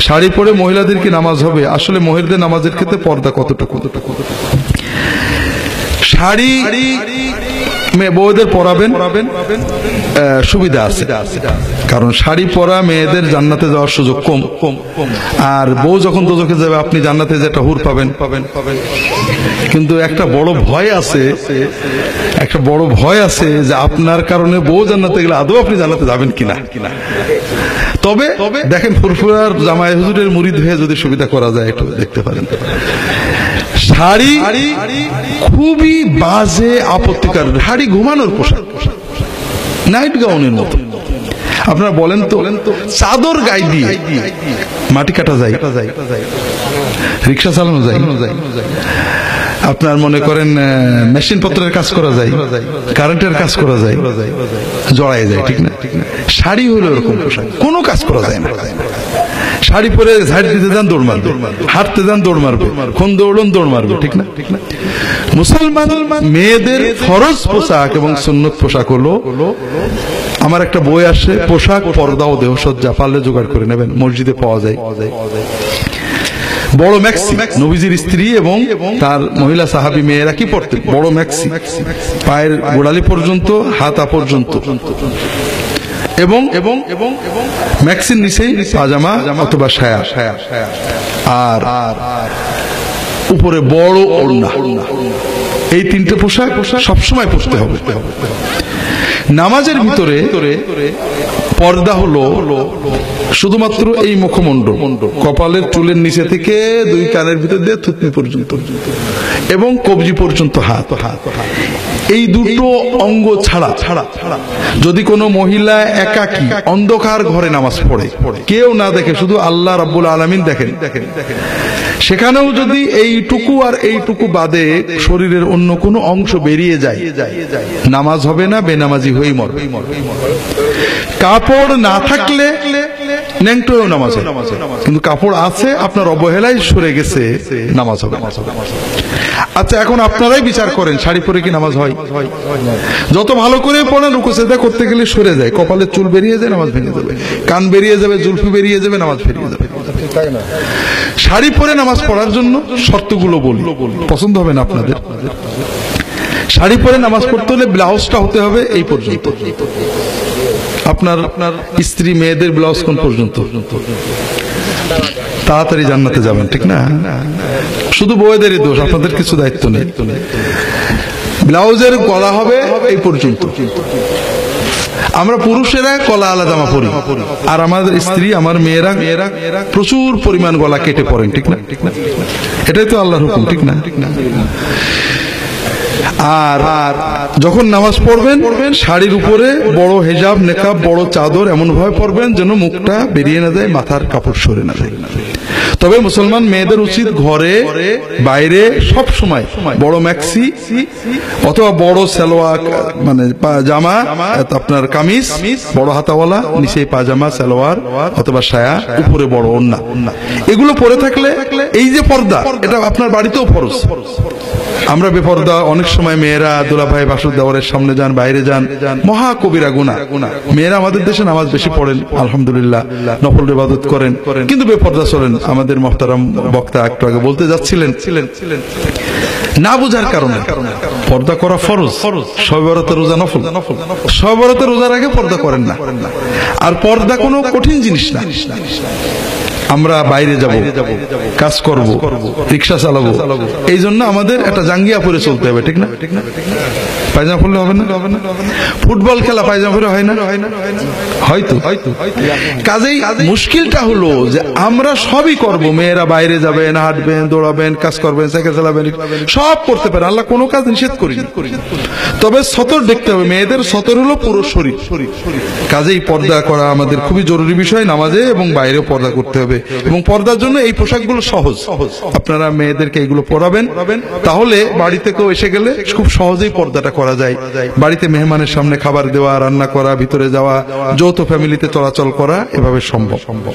শাড়ি পরে মহিলাদের কি নামাজ হবে? আসলে মহিলাদের নামাজের ক্ষেত্রে পর্দা কতটুকু? শাড়ি মেয়ে বউদের পরাবেন সুবিধা আছে। কারণ শাড়ি পরা মেয়েদের জান্নাতে যাওয়ার সুযোগ কম। আর বউ যখন দোজখে যাবে, আপনি জান্নাতে যে একটা হুর পাবেন পাবেন পাবেন। কিন্তু একটা বড় ভয় আছে, একটা বড় ভয় আছে যে আপনার কারণে বউ জান্নাতে গেলে আদৌ আপনি জান্নাতে যাবেন কিনা। তবে দেখেন ফুরফুরার জামাই হুজুরের মুরিদ হয়ে যদি সুবিধা করা যায়, একটু দেখতে পারেন। শাড়ি খুবই বাজে আপত্তিকর, শাড়ি ঘুমানোর পোশাক নাইট গাউনের মতো। আপনারা বলেন তো, চাদর গায়ে দিয়ে মাটি কাটা যায়, রিক্সা চালানো যায়, আপনার মনে করেন মেশিন পত্রের কাজ করা যায় কারেন্টের কাজ করা যায় জড়াই যায়, ঠিক না? শাড়ি হলো এরকম পোশাক, কোনো কাজ করা যায় না। শাড়ি পরে ঝাড় দিতে যান দৌড় মারবে। হাঁটতে যান দৌড় মারবে। কোন দৌড়ন দৌড় মারবে। ঠিক না? মুসলমান মেয়েদের ফরজ পোশাক এবং সুন্নত পোশাক হলো আমার একটা বই আসে পোশাক পর্দা ও দেহসজ্জা পারলে জোগাড় করে নেবেন মসজিদে পাওয়া যায়। বড় ম্যাক্সি নবীজির স্ত্রী এবং তার মহিলা সাহাবী মেয়েরা কি পড়তেন? বড় ম্যাক্সি। পায়ের গোড়ালি পর্যন্ত হাতা পর্যন্ত। এবং এবং এবং এবং ম্যাক্সির নিচেই পাজামা অথবা সায়া। আর উপরে বড় ওড়না। এই তিনটে পোশাক পোশাক সবসময় পরতে হবে। নামাজের ভিতরে পর্দা হলো শুধুমাত্র এই মুখমণ্ডল। কপালের চুলের নিচে থেকে দুই কানের ভিতর দিয়ে থুতনি পর্যন্ত। এবং কবজি পর্যন্ত হাত। এই দুটো অঙ্গ ছাড়া ছাড়া যদি কোনো মহিলা একাকী, অন্ধকার ঘরে নামাজ পড়ে, কেউ না দেখে, শুধু আল্লাহ রাব্বুল আলামিন দেখেন দেখেন। সেখানেও যদি এইটুকু আর এইটুকু বাদে শরীরের অন্য কোনো অংশ বেরিয়ে যায়, নামাজ হবে না, বেনামাজি হয়েই মরবে। কাপড় না থাকলে ন্যাংটোও নামাজ কিন্তু কাপড় আছে আপনার অবহেলায় সরে গেছে নামাজ হবে। আচ্ছা এখন আপনারাই বিচার করেন শাড়ি পরে কি নামাজ হয়? যত ভালো করে পড়েন রুকুসেদা করতে গেলে সরে যায়। কপালের চুল বেরিয়ে যায় নামাজ ভেঙে যাবে। কান বেরিয়ে যাবে জুলফি বেরিয়ে যাবে নামাজ বেরিয়ে যাবে। শাড়ি পরে নামাজ পড়ার জন্য শর্তগুলো বলি। পছন্দ হবে না আপনাদের? শাড়ি পরে নামাজ পড়তে হলে ব্লাউজটা হতে হবে এই পর্যন্ত। আপনার আপনার স্ত্রী, মেয়েদের ব্লাউজ কোন পর্যন্ত? তাড়াতাড়ি জান্নাতে যাবেন, ঠিক না? শুধু বউয়েদেরই দোষ, আপনাদের কিছু দায়িত্ব নেই। ব্লাউজের গলা হবে এই পর্যন্ত। আমরা পুরুষেরা কলা আলাদা জামা পরি, আর আমাদের স্ত্রী, আমার মেয়েরা মেয়েরা প্রচুর পরিমাণ গলা কেটে পড়েন ঠিক না? এটাই তো আল্লাহর হুকুম, ঠিক না? আর যখন নামাজ পড়বেন, শাড়ির উপরে বড় হেজাব, নেকাব, বড় চাদর এমন ভাবে পড়বেন যেন মুখটা বেরিয়ে না যায়, মাথার কাপড় সরে না যায়। তবে মুসলমান মেয়েদের উচিত ঘরে, বাইরে, সব সময় বড় ম্যাক্সি অথবা বড় সালোয়ার মানে জামা আপনার কামিজ, বড় হাতাওয়ালা নিচে পাজামা সালোয়ার অথবা সায়া, উপরে বড় ওন্না এগুলো পরে থাকলে এই যে পর্দা, এটা আপনার বাড়িতেও ফরজ। আমরা বেপর্দা অনেক সময় মেয়েরা দোলা ভাই বাসুর দেওয়ারের সামনে যান, বাইরে যান। মহা কবিরা গুণা। মেয়েরা আমাদের দেশে নামাজ বেশি পড়েন, আলহামদুলিল্লাহ, নফল ইবাদত করেন। কিন্তু বেপর্দা চলেন। আমাদের মহতারাম বক্তা একটু আগে বলতে যাচ্ছিলেন ছিলেন ছিলেন না বোঝার কারণে। পর্দা করা ফরজ। সবরতে রোজা নফল। সবরতে রোজার আগে পর্দা করেন না। আর পর্দা কোনো কঠিন জিনিস না। আমরা বাইরে যাব কাজ করব রিক্সা চালাবো। এই জন্য আমাদের একটা জাঙ্গিয়া পরে চলতে হবে ঠিক না? পায়জামা পরলে হবে না? ফুটবল খেলা পায়জামা পরে হয় না? হয় না। হয়তো। হয়তো কাজেই মুশকিলটা হলো যে আমরা সবই করব মেয়েরা বাইরে যাবেন হাঁটবেন দৌড়াবেন কাজ করবেন সাইকেল চালাবেন সব করতে পারে আল্লাহ কোনো কাজ নিষেধ করি তবে সতর দেখতে হবে মেয়েদের সতর হলো পুরো শরীর। কাজেই পর্দা করা আমাদের খুবই জরুরি বিষয় নামাজে এবং বাইরেও পর্দা করতে হবে। এবং পর্দার জন্য এই পোশাকগুলো সহজ। আপনারা মেয়েদেরকে এগুলো পরাবেন। তাহলে বাড়িতে কেউ এসে গেলে খুব সহজেই পর্দাটা করা যায়। বাড়িতে মেহমানের সামনে খাবার দেওয়া, রান্না করা, ভিতরে যাওয়া, যৌথ ফ্যামিলিতে চলাচল করা এভাবে সম্ভব সম্ভব।